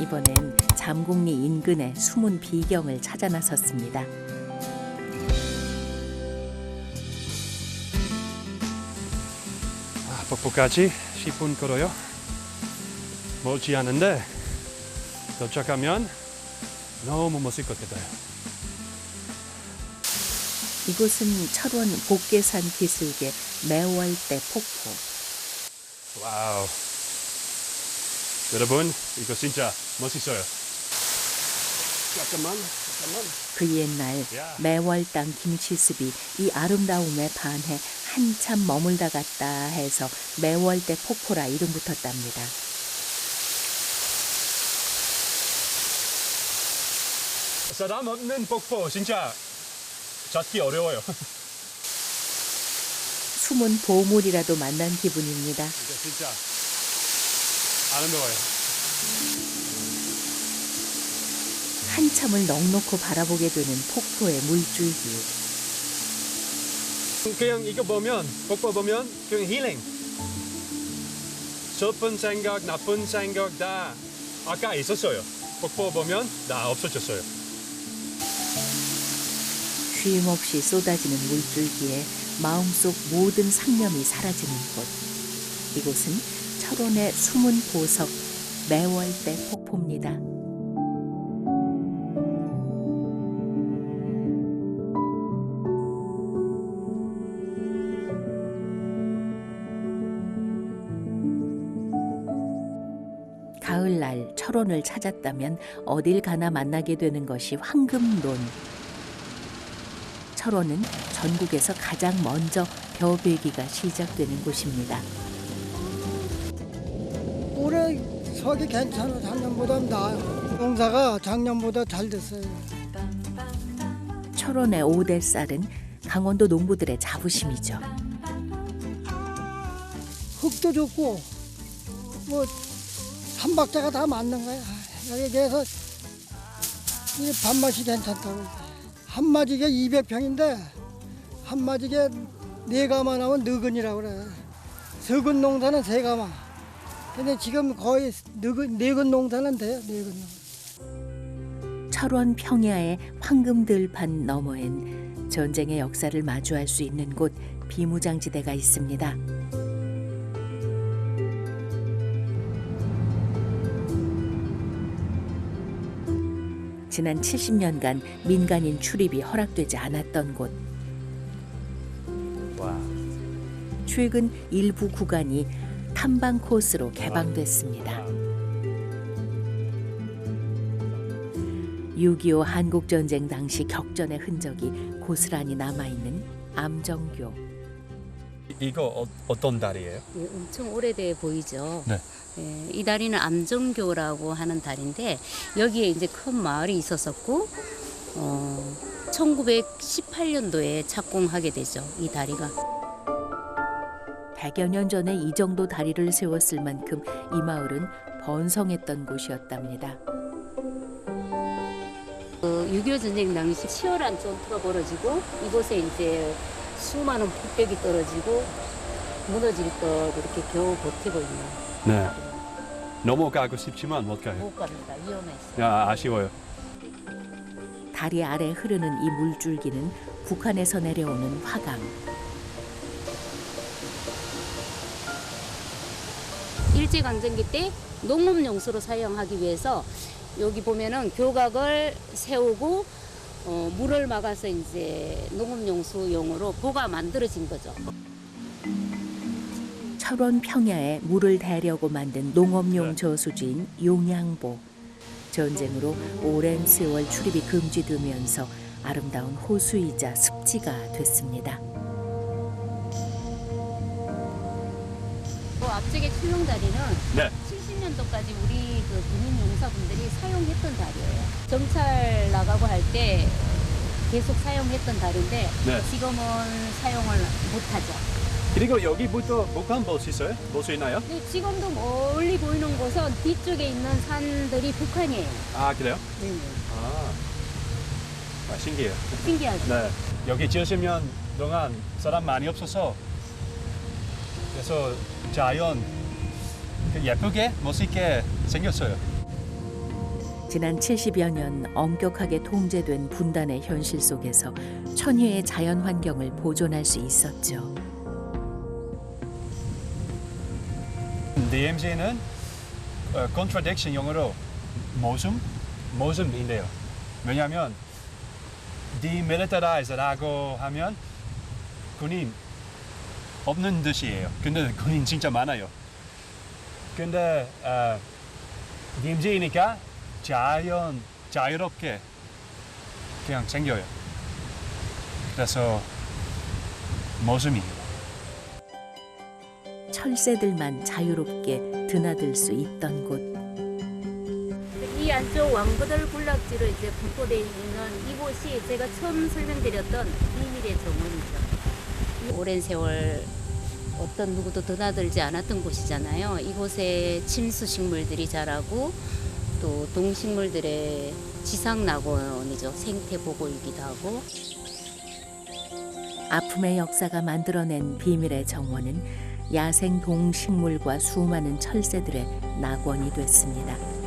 이번엔 잠곡리 인근의 숨은 비경을 찾아 나섰습니다. 아, 폭포까지 10분 걸어요. 멀지 않은데 도착하면 너무 멋질 것 같아요. 이곳은 철원 복계산 기슭의 매월대 폭포. 와우. 여러분, 이거 진짜 멋있어요. 잠깐만, 잠깐만. 그 옛날 야. 매월 땅 김치습이 이 아름다움에 반해 한참 머물다 갔다 해서 매월대 폭포라 이름 붙었답니다. 사람 없는 폭포 진짜 찾기 어려워요. 숨은 보물이라도 만난 기분입니다. 이거 진짜 아름다워요. 한참을 넋놓고 바라보게 되는 폭포의 물줄기. 그냥 이거 보면 폭포 보면 그냥 힐링. 슬픈 생각, 나쁜 생각 다 아까 있었어요. 폭포 보면 다 없어졌어요. 쉼없이 쏟아지는 물줄기에 마음속 모든 상념이 사라지는 곳. 이곳은 철원의 숨은 보석 매월대 폭포입니다. 가을날 철원을 찾았다면 어딜 가나 만나게 되는 것이 황금론. 철원은 전국에서 가장 먼저 벼베기가 시작되는 곳입니다. 올해 석이 괜찮아 작년보다 나아요. 농사가 작년보다 잘 됐어요. 철원의 오대 쌀은 강원도 농부들의 자부심이죠. 흙도 좋고 뭐 삼박자가 다 맞는 거야. 여기 대해서 이 밥맛이 괜찮다고. 한 마디게 200평인데 한 마디게 네 가마 나면 너근이라고 그래. 석은 농사는 세 가마. 근데 지금 거의 너근, 네근 농사는 돼요. 네근 농사. 철원 평야의 황금 들판 너머엔 전쟁의 역사를 마주할 수 있는 곳 비무장지대가 있습니다. 지난 70년간 민간인 출입이 허락되지 않았던 곳. 와. 최근 일부 구간이 탐방 코스로 개방됐습니다. 6.25 한국전쟁 당시 격전의 흔적이 고스란히 남아있는 암정교. 이거 어, 어떤 달이에요? 예, 엄청 오래돼 보이죠. 네. 예, 이 다리는 암정교라고 하는 다리인데 여기에 이제 큰 마을이 있었었고 어, 1918년도에 착공하게 되죠. 이 다리가. 100여 년 전에 이 정도 다리를 세웠을 만큼 이 마을은 번성했던 곳이었답니다. 그6.25 전쟁 당시 치열한 전투가 벌어지고 이곳에 이제 수많은 폭격이 떨어지고 무너질 것 이렇게 겨우 버티고 있는 네. 넘어가고 싶지만 못 가요. 못 갑니다. 위험해서. 야, 아쉬워요. 다리 아래 흐르는 이 물줄기는 북한에서 내려오는 화강. 일제강점기 때 농업용수로 사용하기 위해서 여기 보면은 교각을 세우고 어, 물을 막아서 이제 농업용수용으로 보가 만들어진 거죠. 철원 평야에 물을 대려고 만든 농업용 네. 저수지인 용양보. 전쟁으로 오랜 세월 출입이 금지되면서 아름다운 호수이자 습지가 됐습니다. 앞쪽에 출렁다리는 네. 70년도까지 우리 그 군인용사분들이 사용했던 다리예요. 정찰 나가고 할 때 계속 사용했던 다리인데 네. 지금은 사용을 못하죠. 그리고 여기부터 북한 볼 수 있어요? 볼 수 있나요? 근데 지금도 멀리 보이는 곳은 뒤쪽에 있는 산들이 북한이에요. 아, 그래요? 네. 아, 아 신기해요. 신기하죠. 네. 여기 70년 동안 사람 많이 없어서 그래서 자연 그 예쁘게 멋있게 생겼어요. 지난 70여 년 엄격하게 통제된 분단의 현실 속에서 천혜의 자연 환경을 보존할 수 있었죠. DMZ는 어, contradiction 영어로 모순? 모순인데요. 왜냐하면 demilitarize라고 하면 군인 없는 뜻이에요. 근데 군인 진짜 많아요. 근데 어, DMZ니까 자연 자유롭게 그냥 생겨요. 그래서 모순이에요. 철새들만 자유롭게 드나들 수 있던 곳. 이 안쪽 왕거들 군락지로 이제 분포되어 있는 이곳이 제가 처음 설명드렸던 비밀의 정원이죠. 오랜 세월 어떤 누구도 드나들지 않았던 곳이잖아요. 이곳에 침수 식물들이 자라고 또 동식물들의 지상 낙원이죠. 생태 보고이기도 하고 아픔의 역사가 만들어낸 비밀의 정원은 야생 동식물과 수많은 철새들의 낙원이 됐습니다.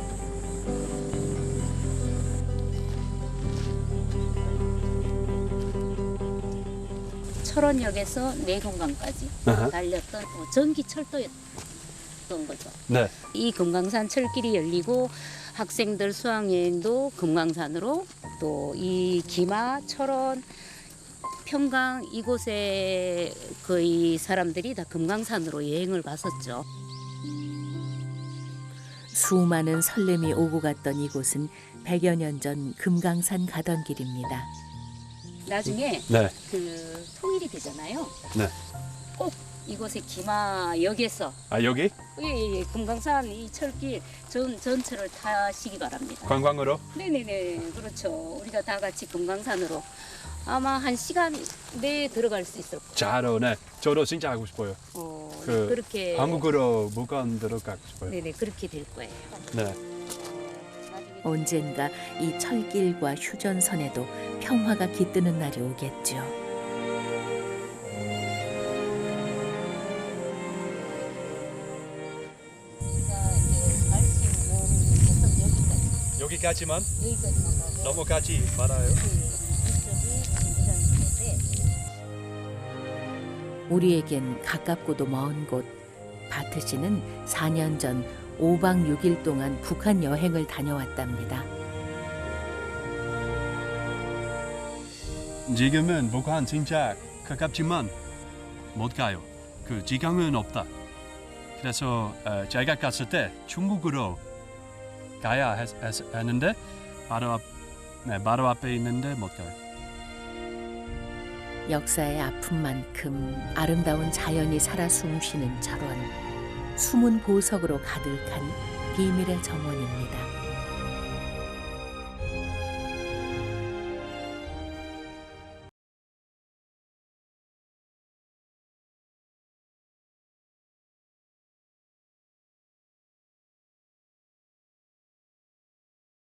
철원역에서 내건강까지 아하. 달렸던 어, 전기 철도였던 거죠. 네. 이 금강산 철길이 열리고 학생들 수학여행도 금강산으로 또 이 기마, 철원, 평강 이곳에 거의 사람들이 다 금강산으로 여행을 갔었죠. 수많은 설렘이 오고 갔던 이곳은 100여 년 전 금강산 가던 길입니다. 나중에 네. 그 통일이 되잖아요. 네. 꼭 이곳에 기마역에서 아 여기 예, 예, 금강산 이 철길 전 전체를 타시기 바랍니다. 관광으로 네네네 그렇죠. 우리가 다 같이 금강산으로 아마 한 시간 내에 들어갈 수 있을 거예요. 자로네. 저도 진짜 하고 싶어요. 어, 그 네, 그렇게 한국으로 무건 들어가고 싶어요. 네네 그렇게 될 거예요. 네. 언젠가 이 철길과 휴전선에도 평화가 깃드는 날이 여기까지 여기까지만 여기까지만 가고 넘어가지 말아요. 우리에겐 가깝고도 먼 곳. 바트 씨는 4년 전 5박 6일 동안 북한 여행을 다녀왔답니다. 지금은 북한 진짜 가깝지만 못 가요. 그 지강은 없다. 그래서 어, 제가 갔을 때 중국으로 가야 했, 했, 했는데 바로 앞, 네, 바로 앞에 있는데 못 가요. 역사의 아픔만큼 아름다운 자연이 살아 숨쉬는 철원. 숨은 보석으로 가득한 비밀의 정원입니다.